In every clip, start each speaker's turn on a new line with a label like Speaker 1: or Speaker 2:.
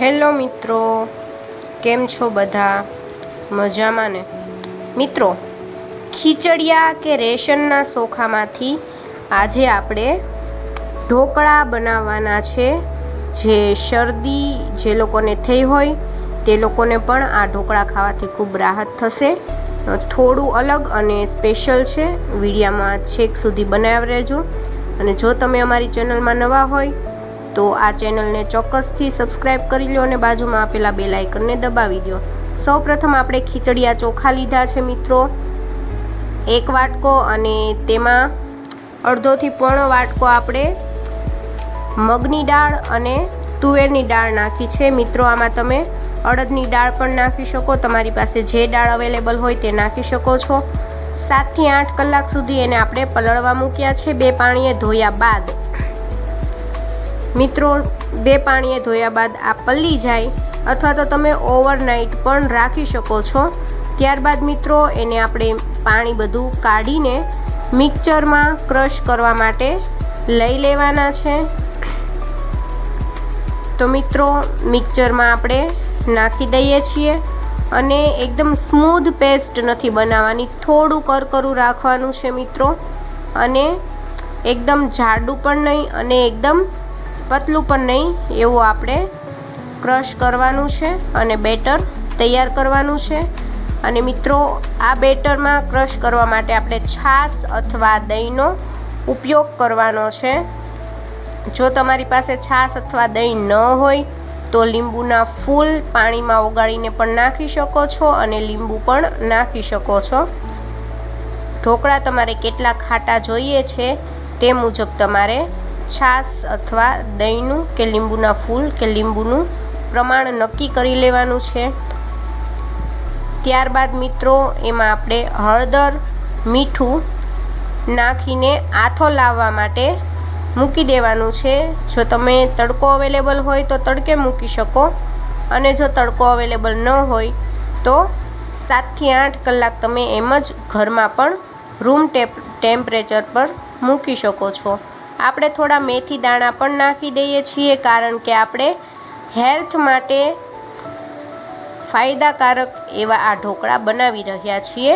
Speaker 1: Hello મિત્રો, કેમ છો બધા? મજામાં ને? મિત્રો, ખીચડિયા કે રેશનના સોખામાંથી આજે આપણે ઢોકળા બનાવવાના છે. જે શરદી જે લોકોને થઈ હોય, તે લોકોને પણ આ ઢોકળા ખાવાથી ખૂબ રાહત થશે. થોડું અલગ અને સ્પેશિયલ છે. વિડીયામાં છેક સુધી બનાવી રહેજો. અને જો તમે અમારી ચેનલમાં નવા હોય તો આ ચેનલને ચોક્કસથી સબસ્ક્રાઇબ કરી લો અને બાજુમાં આપેલા બે લાઇકનને દબાવી દો સૌપ્રથમ આપણે ખીચડિયા ચોખા લીધા છે મિત્રો. એક વાટકો અને તેમાં અડધોથી પોણો વાટકો આપણે મગની દાળ અને તુવેરની દાળ નાખી છે. મિત્રો, આમાં તમે અડદની દાળ પણ નાખી શકો. તમારી પાસે જે દાળ અવેલેબલ હોય તે નાખી શકો છો. સાતથી આઠ કલાક સુધી એને આપણે પલળવા મૂક્યા છે. બે પાણીએ ધોયા બાદ મિત્રો, બે પાણીએ ધોયા બાદ આ પલ્લી જાય અથવા તો તમે ઓવરનાઇટ પણ રાખી શકો છો. ત્યારબાદ મિત્રો, એને આપણે પાણી બધું કાઢીને મિક્સરમાં ક્રશ કરવા માટે લઈ લેવાના છે. તો મિત્રો, મિક્સરમાં આપણે નાખી દઈએ છીએ અને એકદમ સ્મૂધ પેસ્ટ નથી બનાવવાની, થોડું કરકરું રાખવાનું છે મિત્રો. અને એકદમ જાડું પણ નહીં અને એકદમ પતલું પણ નહીં, એવું આપણે ક્રશ કરવાનું છે અને બેટર તૈયાર કરવાનું છે. અને મિત્રો, આ બેટરમાં ક્રશ કરવા માટે આપણે છાશ અથવા દહીંનો ઉપયોગ કરવાનો છે. જો તમારી પાસે છાશ અથવા દહીં ન હોય, તો લીંબુના ફૂલ પાણીમાં ઓગાળીને પણ નાખી શકો છો અને લીંબુ પણ નાખી શકો છો. ઢોકળા તમારે કેટલા ખાટા જોઈએ છે તે મુજબ તમારે છાશ અથવા દહીંનું કે લીંબુના ફૂલ કે લીંબુનું પ્રમાણ નક્કી કરી લેવાનું છે. ત્યારબાદ મિત્રો, એમાં આપણે હળદર, મીઠું નાખીને આથો લાવવા માટે મૂકી દેવાનું છે. જો તમે તડકો અવેલેબલ હોય તો તડકે મૂકી શકો અને જો તડકો અવેલેબલ ન હોય તો સાતથી આઠ કલાક તમે એમ જ ઘરમાં પણ રૂમ ટેમ્પરેચર પર મૂકી શકો છો. આપણે થોડા મેથી દાણા પણ નાખી દઈએ છીએ કારણ કે આપણે હેલ્થ માટે ફાયદાકારક એવા આ ઢોકળા બનાવી રહ્યા છીએ.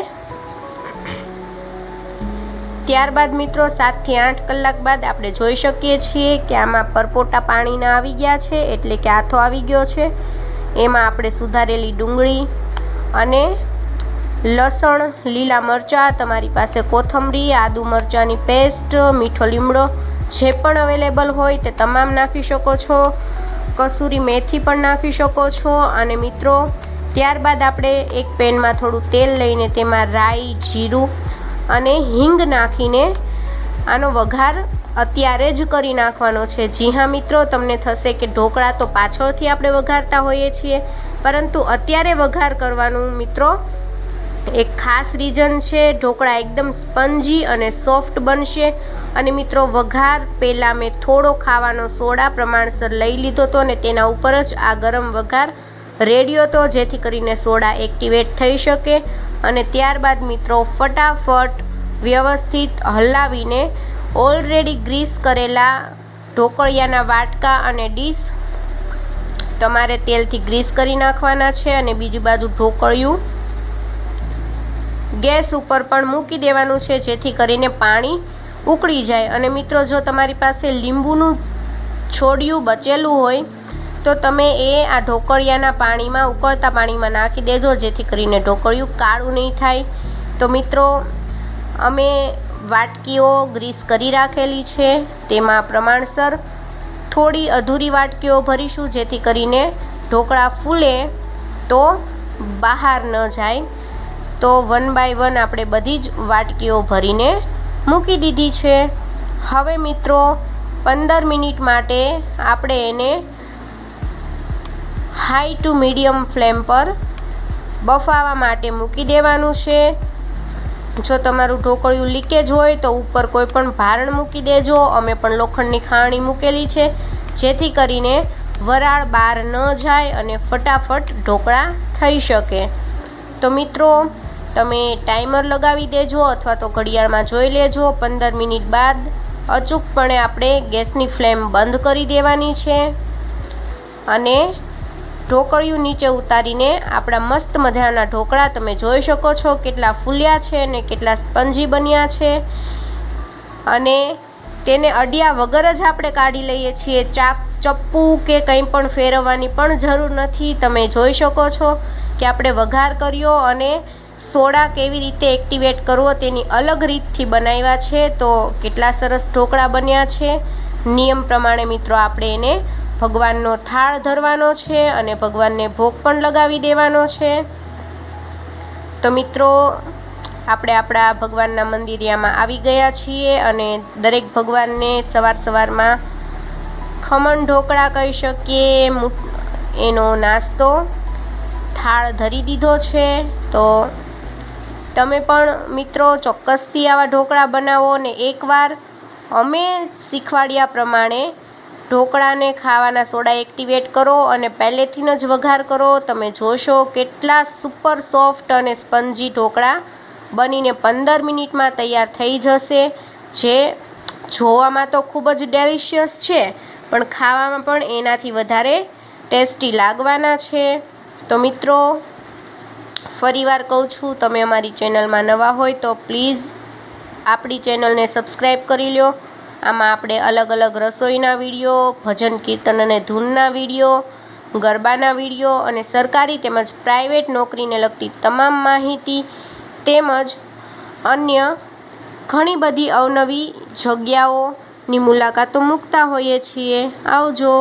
Speaker 1: ત્યારબાદ મિત્રો સાતથી આઠ કલાક બાદ આપણે જોઈ શકીએ છીએ કે આમાં પરપોટા પાણીના આવી ગયા છે એટલે કે આથો આવી ગયો છે. એમાં આપણે સુધારેલી ડુંગળી અને લસણ, લીલા મરચાં, તમારી પાસે કોથમરી, આદુ મરચાંની પેસ્ટ, મીઠો લીમડો જે પણ અવેલેબલ હોય તે તમામ નાખી શકો છો. કસૂરી મેથી પણ નાખી શકો છો. અને મિત્રો, ત્યારબાદ આપણે એક પેનમાં થોડું તેલ લઈને તેમાં રાઈ, જીરું અને હિંગ નાખીને આનો વઘાર અત્યારે જ કરી નાખવાનો છે. જી હા, મિત્રો, તમને થશે કે ઢોકળા તો પાછળથી આપણે વઘારતા હોઈએ છીએ, પરંતુ અત્યારે વઘાર કરવાનું, મિત્રો એક ખાસ રીઝન છે, ઢોકળા એકદમ સ્પંજી અને સોફ્ટ બનશે. અને મિત્રો, વઘાર પહેલાં મેં થોડો ખાવાનો સોડા પ્રમાણસર લઈ લીધો હતો અને તેના ઉપર જ આ ગરમ વઘાર રેડ્યો હતો, જેથી કરીને સોડા એક્ટિવેટ થઈ શકે. અને ત્યારબાદ મિત્રો, ફટાફટ વ્યવસ્થિત હલાવીને ઓલરેડી ગ્રીસ કરેલા ઢોકળિયાના વાટકા અને ડીશ તમારે તેલથી ગ્રીસ કરી નાખવાના છે અને બીજી બાજુ ઢોકળિયું ગેસ ઉપર પણ મૂકી દેવાનું છે, જેથી કરીને પાણી ઉકળી જાય. અને મિત્રો, જો તમારી પાસે લીંબુનું છોડિયું બચેલું હોય, તો તમે એ આ ઢોકળિયાના પાણીમાં, ઉકળતા પાણીમાં નાખી દેજો, જેથી કરીને ઢોકળિયું કાળું નહીં થાય. તો મિત્રો, અમે વાટકીઓ ગ્રીસ કરી રાખેલી છે. તેમાં પ્રમાણસર થોડી અધૂરી વાટકીઓ ભરીશું, જેથી કરીને ઢોકળા ફૂલે તો બહાર ન જાય. તો વન બાય વન આપણે બધી જ વાટકીઓ ભરીને મૂકી દીધી છે. હવે મિત્રો, પંદર મિનિટ માટે આપણે એને હાઈ ટુ મીડિયમ ફ્લેમ પર બફાવા માટે મૂકી દેવાનું છે. જો તમારું ઢોકળિયું લીકેજ હોય તો ઉપર કોઈ પણ ભારણ મૂકી દેજો. અમે પણ લોખંડની ખાણી મૂકેલી છે, જેથી કરીને વરાળ બહાર ન જાય અને ફટાફટ ઢોકળા થઈ શકે. તો મિત્રો તમે ટાઈમર લગાવી દેજો અથવા તો ઘડિયાળમાં જોઈ લેજો. પંદર મિનિટ બાદ અચૂકપણે આપણે ગેસની ફ્લેમ બંધ કરી દેવાની છે. અને ઢોકળિયું નીચે ઉતારીને આપણા મસ્ત મજાના ઢોકળા તમે જોઈ શકો છો કેટલા ફૂલ્યા છે અને કેટલા સ્પંજી બન્યા છે. અને તેને અડિયા વગર જ આપણે કાઢી લઈએ છીએ. ચાક, ચપ્પુ કે કંઈ પણ ફેરવવાની પણ જરૂર નથી. તમે જોઈ શકો છો કે આપણે વઘાર કર્યો અને સોડા કેવી રીતે એક્ટિવેટ કરવો તેની અલગ રીતથી બનાવ્યા છે. તો કેટલા સરસ ઢોકળા બન્યા છે. નિયમ પ્રમાણે મિત્રો આપણે એને ભગવાનનો થાળ ધરવાનો છે અને ભગવાનને ભોગ પણ લગાવી દેવાનો છે. તો મિત્રો, આપણે આપણા ભગવાનના મંદિરિયામાં આવી ગયા છીએ અને દરેક ભગવાનને સવાર સવારમાં ખમણ ઢોકળા કહી શકીએ એનો નાસ્તો, થાળ ધરી દીધો છે. તો તમે પણ મિત્રો ચોક્કસથી આવા ઢોકળા બનાવો ને એકવાર અમે શીખવાડ્યા પ્રમાણે ઢોકળાને ખાવાના સોડા એક્ટિવેટ કરો અને પહેલેથી જ વઘાર કરો. તમે જોશો કેટલા સુપર સોફ્ટ અને સ્પંજી ઢોકળા બનીને પંદર મિનિટમાં તૈયાર થઈ જશે. જે જોવામાં તો ખૂબ જ ડેલિશિયસ છે, પણ ખાવામાં પણ એનાથી વધારે ટેસ્ટી લાગવાના છે. તો મિત્રો ફરીવાર કહું છું, તમે અમારી ચેનલમાં નવા હોય તો પ્લીઝ આપણી ચેનલને સબસ્ક્રાઈબ કરી લો આમાં આપણે અલગ અલગ રસોઈના વીડિયો, ભજન કીર્તન અને ધૂનના વીડિયો, ગરબાના વીડિયો અને સરકારી તેમજ પ્રાઇવેટ નોકરીને લગતી તમામ માહિતી તેમજ અન્ય ઘણી બધી અવનવી જગ્યાઓની મુલાકાતો મૂકતા હોઈએ છીએ. આવજો.